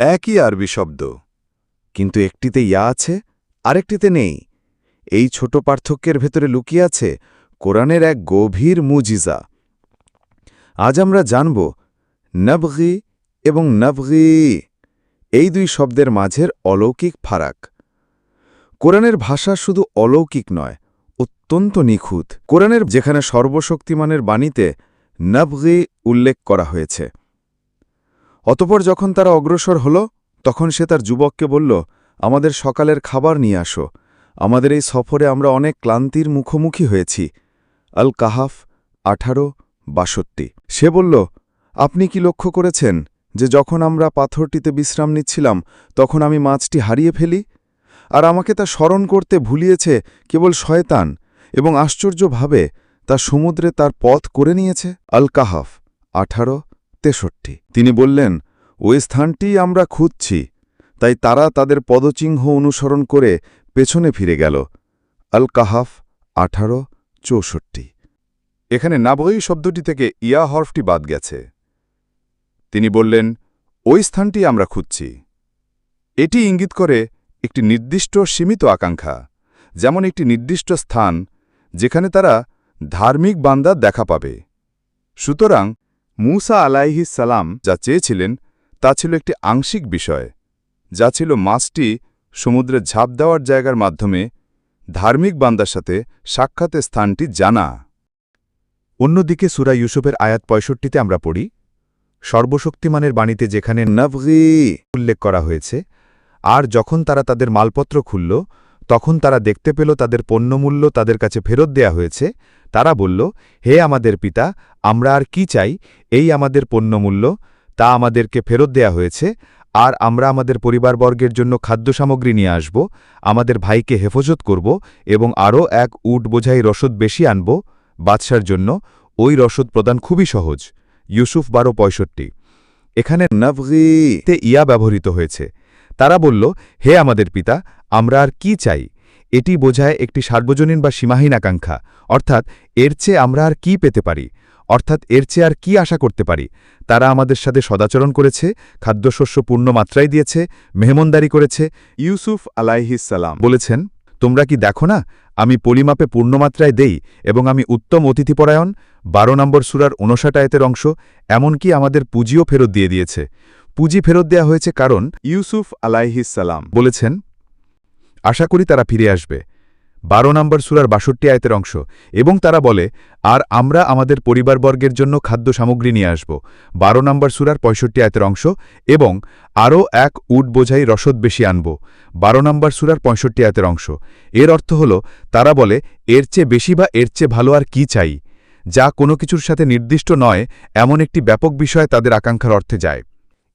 একই আরবি শব্দ, কিন্তু একটিতে ইয়া আছে, আরেকটিতে নেই। এই ছোট পার্থক্যের ভেতরে লুকিয়ে আছে কোরআনের এক গভীর মুজিজা। আজ আমরা জানব নবগি এবং নবগি, এই দুই শব্দের মাঝের অলৌকিক ফারাক। কোরআনের ভাষা শুধু অলৌকিক নয়, অত্যন্ত নিখুঁত। কোরআনের যেখানে সর্বশক্তিমানের বাণীতে নবগি উল্লেখ করা হয়েছে। অতপর যখন তারা অগ্রসর হল, তখন সে তার যুবককে বলল, আমাদের সকালের খাবার নিয়ে আসো। আমাদের এই সফরে আমরা অনেক ক্লান্তির মুখোমুখি হয়েছি। আল কাহাফ আঠারো বাষট্টি। সে বলল, আপনি কি লক্ষ্য করেছেন যে যখন আমরা পাথরটিতে বিশ্রাম নিচ্ছিলাম, তখন আমি মাছটি হারিয়ে ফেলি? আর আমাকে তা স্মরণ করতে ভুলিয়েছে কেবল শয়তান এবং আশ্চর্যভাবে তা সমুদ্রে তার পথ করে নিয়েছে? আল কাহাফ আঠারো তেষট্টি। তিনি বললেন, ওই স্থানটি আমরা খুঁজছি। তাই তারা তাদের পদচিহ্ন অনুসরণ করে পেছনে ফিরে গেল। আল কাহাফ আঠারো, চৌষট্টি। এখানে নাবই শব্দটি থেকে ইয়া হরফটি বাদ গেছে। তিনি বললেন, ওই স্থানটি আমরা খুঁজছি। এটি ইঙ্গিত করে একটি নির্দিষ্ট সীমিত আকাঙ্ক্ষা, যেমন একটি নির্দিষ্ট স্থান, যেখানে তারা ধার্মিক বান্দা দেখা পাবে। সুতরাং মূসা আলাইহিস সালাম যা চেয়েছিলেন, তা ছিল একটি আংশিক বিষয়, যা ছিল মাছটি সমুদ্রে ঝাঁপ দেওয়ার জায়গার মাধ্যমে ধার্মিক বান্দার সাথে সাক্ষাতের স্থানটি জানা। অন্যদিকে সুরা ইউসুফের আয়াত পঁয়ষট্টিতে আমরা পড়ি, সর্বশক্তিমানের বাণীতে যেখানে নবগি উল্লেখ করা হয়েছে, আর যখন তারা তাদের মালপত্র খুলল তখন তারা দেখতে পেল তাদের পণ্যমূল্য তাদের কাছে ফেরত দেয়া হয়েছে। তারা বলল, হে আমাদের পিতা, আমরা আর কি চাই? এই আমাদের পণ্যমূল্য, তা আমাদেরকে ফেরত দেয়া হয়েছে। আর আমরা আমাদের পরিবারবর্গের জন্য খাদ্য সামগ্রী নিয়ে আসব, আমাদের ভাইকে হেফাজত করব এবং আরও এক উট বোঝাই রসদ বেশি আনব। বাদশার জন্য ওই রসদ প্রদান খুবই সহজ। ইউসুফ বারো পঁয়ষট্টি। এখানে নবগি তে ইয়া ব্যবহৃত হয়েছে। তারা বলল, হে আমাদের পিতা আমরা আর কি চাই? এটি বোঝায় একটি সার্বজনীন বা সীমাহীন আকাঙ্ক্ষা। অর্থাৎ, এর চেয়ে আমরা আর কি পেতে পারি? অর্থাৎ, এর চেয়ে আর কি আশা করতে পারি? তারা আমাদের সাথে সদাচরণ করেছে, খাদ্যশস্য পূর্ণ মাত্রায় দিয়েছে, মেহমনদারি করেছে, ইউসুফ আলাইহিসালাম বলেছেন, তোমরা কি দেখো না? আমি পরিমাপে পূর্ণমাত্রায় দেই এবং আমি উত্তম অতিথিপরায়ণ, বারো নম্বর সুরার উনষাট আয়তের অংশ, এমনকি আমাদের পুঁজিও ফেরত দিয়ে দিয়েছে। পুঁজি ফেরত দেয়া হয়েছে কারণ ইউসুফ আলাইহিসালাম বলেছেন আশা করি তারা ফিরে আসবে। বারো নম্বর সুরার বাষট্টি আয়তের অংশ। এবং তারা বলে, আর আমরা আমাদের পরিবারবর্গের জন্য খাদ্য সামগ্রী নিয়ে আসব। বারো নম্বর সুরার পঁয়ষট্টি আয়তের অংশ। এবং আরও এক উট বোঝাই রসদ বেশি আনব। বারো নম্বর সুরার পঁয়ষট্টি আয়তের অংশ। এর অর্থ হল, তারা বলে, এর চেয়ে বেশি বা এর চেয়ে ভালো আর কি চাই? যা কোনো কিছুর সাথে নির্দিষ্ট নয়, এমন একটি ব্যাপক বিষয় তাদের আকাঙ্ক্ষার অর্থে যায়।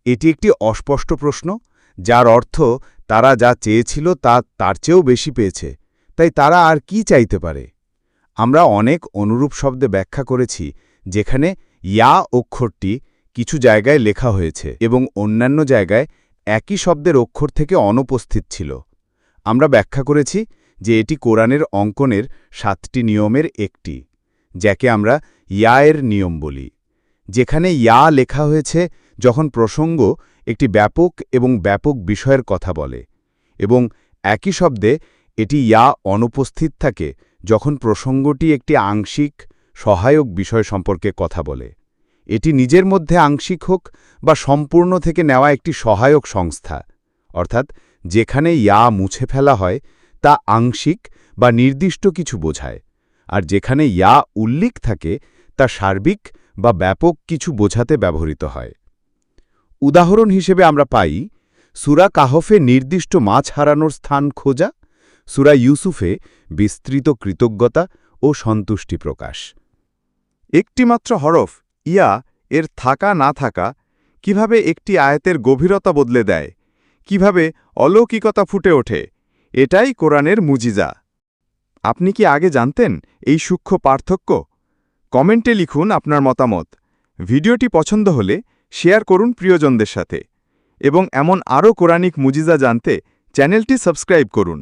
এটি একটি অস্পষ্ট প্রশ্ন, যার অর্থ তারা যা চেয়েছিল তা তার চেয়েও বেশি পেয়েছে, তাই তারা আর কি চাইতে পারে? আমরা অনেক অনুরূপ শব্দে ব্যাখ্যা করেছি, যেখানে ইয়া অক্ষরটি কিছু জায়গায় লেখা হয়েছে এবং অন্যান্য জায়গায় একই শব্দের অক্ষর থেকে অনুপস্থিত ছিল। আমরা ব্যাখ্যা করেছি যে এটি কোরআনের অঙ্কনের সাতটি নিয়মের একটি, যাকে আমরা ইয়া এর নিয়ম বলি, যেখানে ইয়া লেখা হয়েছে যখন প্রসঙ্গ একটি ব্যাপক এবং ব্যাপক বিষয়ের কথা বলে এবং একই শব্দে এটি ইয়া অনুপস্থিত থাকে যখন প্রসঙ্গটি একটি আংশিক, সহায়ক বিষয় সম্পর্কে কথা বলে। এটি নিজের মধ্যে আংশিক হোক বা সম্পূর্ণ থেকে নেওয়া একটি সহায়ক সংস্থা, অর্থাৎ যেখানে ইয়া মুছে ফেলা হয় তা আংশিক বা নির্দিষ্ট কিছু বোঝায়, আর যেখানে ইয়া উল্লেখ থাকে তা সার্বিক বা ব্যাপক কিছু বোঝাতে ব্যবহৃত হয়। উদাহরণ হিসেবে আমরা পাই, সুরা কাহফে নির্দিষ্ট মাছ হারানোর স্থান খোঁজা, সুরা ইউসুফে বিস্তৃত কৃতজ্ঞতা ও সন্তুষ্টি প্রকাশ। একটিমাত্র হরফ, ইয়া, এর থাকা না থাকা, কীভাবে একটি আয়াতের গভীরতা বদলে দেয়, কীভাবে অলৌকিকতা ফুটে ওঠে, এটাই কোরআনের মুজিজা। আপনি কি আগে জানতেন এই সূক্ষ্ম পার্থক্য? কমেন্টে লিখুন আপনার মতামত। ভিডিওটি পছন্দ হলে শেয়ার করুন প্রিয়জনদের সাথে। এবং এমন আরও কোরআনিক মুজিজা জানতে চ্যানেলটি সাবস্ক্রাইব করুন।